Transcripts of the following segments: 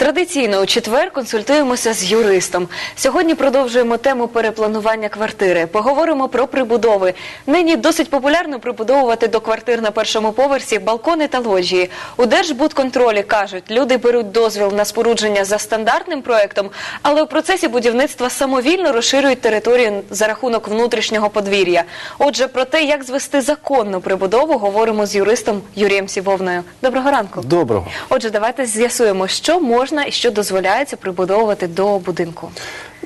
Традиційно у четвер консультуємося з юристом. Сьогодні продовжуємо тему перепланування квартири. Поговоримо про прибудови. Нині досить популярно прибудовувати до квартир на першому поверсі балкони та лоджії. У Держбудконтролі кажуть, люди беруть дозвіл на спорудження за стандартним проектом, але у процесі будівництва самовільно розширюють територію за рахунок внутрішнього подвір'я. Отже, про те, як звести законну прибудову, говоримо з юристом Юрієм Сівовною. Доброго ранку. Доброго. Отже, давайте з'ясуємо, що можна і що дозволяється прибудовувати до будинку.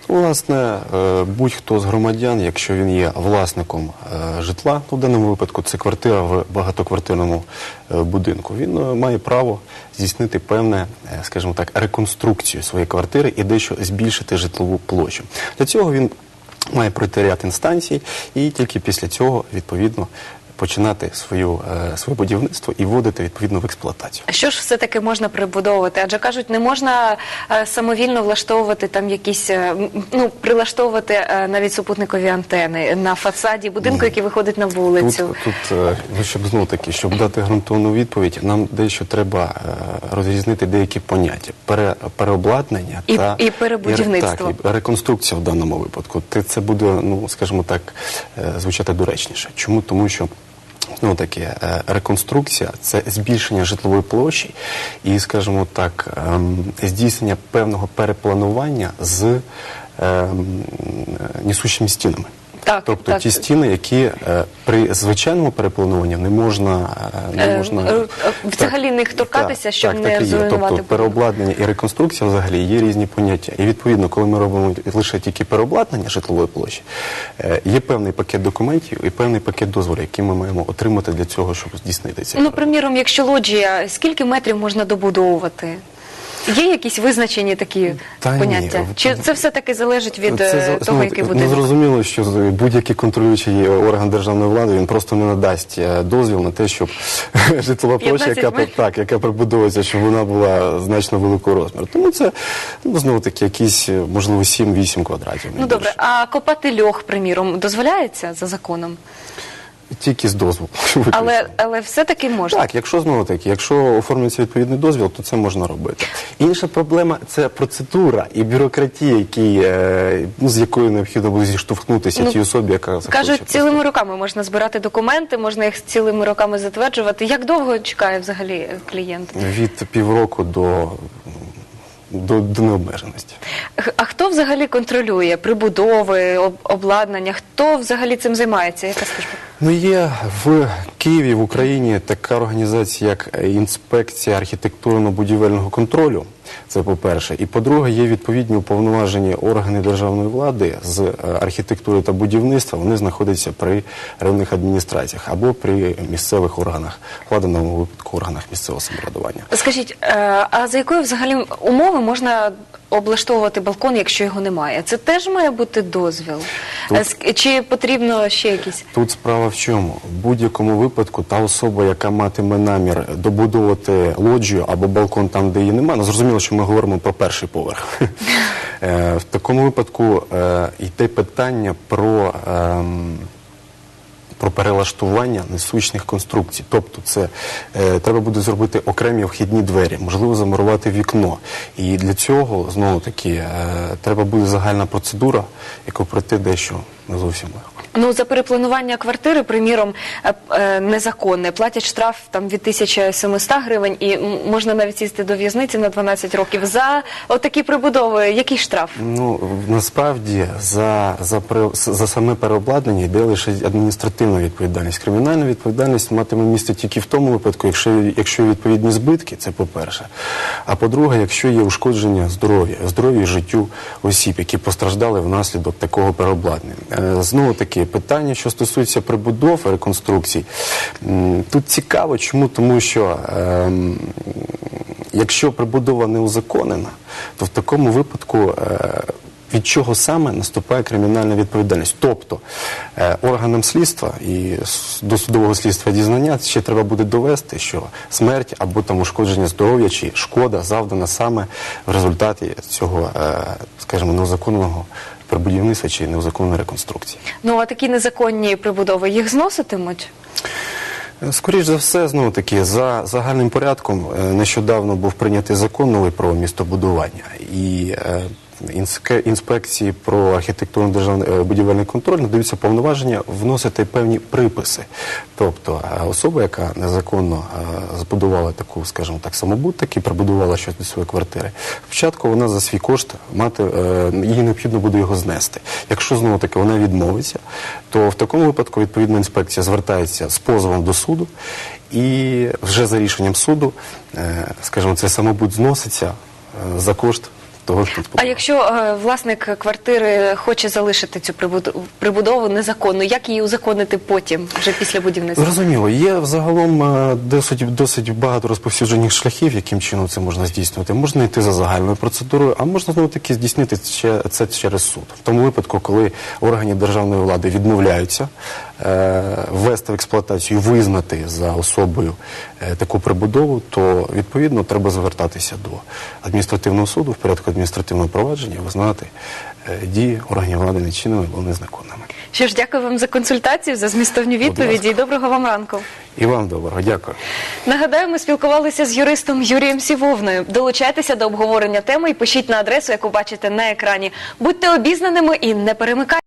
Власне, е, будь-хто з громадян, якщо він є власником е, житла, ну, в даному випадку це квартира в багатоквартирному е, будинку, він має право здійснити певне, скажімо так, реконструкцію своєї квартири і дещо збільшити житлову площу. Для цього він має пройти ряд інстанцій і тільки після цього, відповідно, починати свою, е, своє будівництво і вводити відповідно в експлуатацію. А Що ж все-таки можна прибудовувати? Адже кажуть, не можна е, самовільно влаштовувати там якісь, е, ну, прилаштовувати е, навіть супутникові антени на фасаді будинку, який виходить на вулицю. тут е, ну, щоб знову таки, щоб дати ґрунтовну відповідь, нам дещо треба е, розрізнити деякі поняття: Пере, переобладнання І- та і перебудівництво. так, і реконструкція в даному випадку. Те- Це буде, ну скажімо так, е, звучати доречніше. Чому? Тому що. Ну, таке е, реконструкція це збільшення житлової площі і, скажімо так, ем, здійснення певного перепланування з ем, несущими стінами. Так, тобто так. ті стіни, які е, при звичайному переплануванні не можна, е, не Е, можна е, взагалі них торкатися, так, щоб так, не так і є. Тобто переобладнання і реконструкція взагалі є різні поняття. І відповідно, коли ми робимо лише тільки переобладнання житлової площі, е, є певний пакет документів і певний пакет дозволів, які ми маємо отримати для цього, щоб здійснити ці Ну, приміром, якщо лоджія, скільки метрів можна добудовувати? Є якісь визначені такі Та ні. поняття? Чи це все-таки залежить від Це е, того, знову який таки, будинок? Ну, зрозуміло, що будь-який контролюючий орган державної влади він просто не надасть е, дозвіл на те, щоб житлова площа, яка так, яка прибудовується, щоб вона була значно великого розміру. Тому це ну знову таки якісь е, можливо 7-8 квадратів. Ну добре, більше. а копати льох, приміром, дозволяється за законом? Тільки з дозволу. Але, але все-таки можна. Так, якщо знову таки, якщо оформлюється відповідний дозвіл, то це можна робити. Інша проблема це процедура і бюрократія, які, е, ну, з якою необхідно буде зіштовхнутися Ну, тій особі, яка захоче. Кажуть, цілими роками можна збирати документи, можна їх цілими роками затверджувати. Як довго чекає взагалі клієнт? від півроку до, до, до необмеженості. Х- А хто взагалі контролює прибудови, об- обладнання? Хто взагалі цим займається? Яка служба? Ну, є в Києві, в Україні така організація, як інспекція архітектурно-будівельного контролю. Це по-перше. І по-друге, є відповідні уповноважені органи державної влади з е, архітектури та будівництва. Вони знаходяться при районних адміністраціях або при місцевих органах влади, випадку органах місцевого самоврядування. Скажіть, е, а за якої взагалі умови можна облаштовувати балкон, якщо його немає? Це теж має бути дозвіл? Тут- Чи потрібно ще якісь? Тут справа в чому? В будь-якому випадку та особа, яка матиме намір добудовувати лоджію або балкон там, де її немає, ну зрозуміло, що ми говоримо про перший поверх. Е, В такому випадку е, йде питання про. Про перелаштування несучних конструкцій, тобто це е, треба буде зробити окремі вхідні двері, можливо, замурувати вікно. І для цього знову таки е, треба буде загальна процедура, яку пройти дещо не зовсім легко. Ну, за перепланування квартири, приміром, е, е, незаконне, платять штраф там від 1700 гривень і можна навіть сісти до в'язниці на 12 років. За отакі прибудови, який штраф? Ну насправді за, за, за саме переобладнання йде лише адміністративна відповідальність. Кримінальна відповідальність матиме місце тільки в тому випадку, якщо, якщо відповідні збитки, це по-перше. А по-друге, якщо є ушкодження здоров'я, здоров'я життю осіб, які постраждали внаслідок такого переобладнання. Е, Знову таки, питання, що стосується прибудов реконструкцій, тут цікаво, чому? Тому що. ем, Якщо прибудова не узаконена, то в такому випадку е, від чого саме наступає кримінальна відповідальність? Тобто е, органам слідства і досудового слідства дізнання ще треба буде довести, що смерть або там ушкодження здоров'я чи шкода завдана саме в результаті цього, е, скажімо, неузаконеного прибудівництва чи неузаконної реконструкції. Ну а такі незаконні прибудови їх зноситимуть? Е, Скоріш за все, знову таки, за загальним порядком нещодавно був прийнятий закон новий про містобудування. І інспекції про архітектурно державний е, будівельний контроль надаються повноваження вносити певні приписи. Тобто е, особа, яка незаконно е, збудувала таку, скажімо так, самобут, і прибудувала щось до своєї квартири, спочатку вона за свій кошт мати їй необхідно буде його знести. Якщо знову таки вона відмовиться, то в такому випадку відповідна інспекція звертається з позовом до суду, і вже за рішенням суду, скажімо, цей самобут зноситься за кошт того, хто А якщо е, власник квартири хоче залишити цю прибуд- прибудову незаконно, як її узаконити потім, вже після будівництва? Зрозуміло, є взагалом е, досить, досить багато розповсюджених шляхів, яким чином це можна здійснювати. Можна йти за загальною процедурою, а можна знову таки здійснити ще- це через суд. В тому випадку, коли органи державної влади відмовляються ввести в експлуатацію, визнати за особою е, таку прибудову, то відповідно треба звертатися до адміністративного суду в порядку адміністративного провадження, визнати е, дії органів влади нечинними або незаконними. Що ж, дякую вам за консультацію, за змістовні відповіді і доброго вам ранку. І вам доброго, дякую. Нагадаю, ми спілкувалися з юристом Юрієм Сівовною. Долучайтеся до обговорення теми і пишіть на адресу, яку бачите на екрані. Будьте обізнаними і не перемикайте.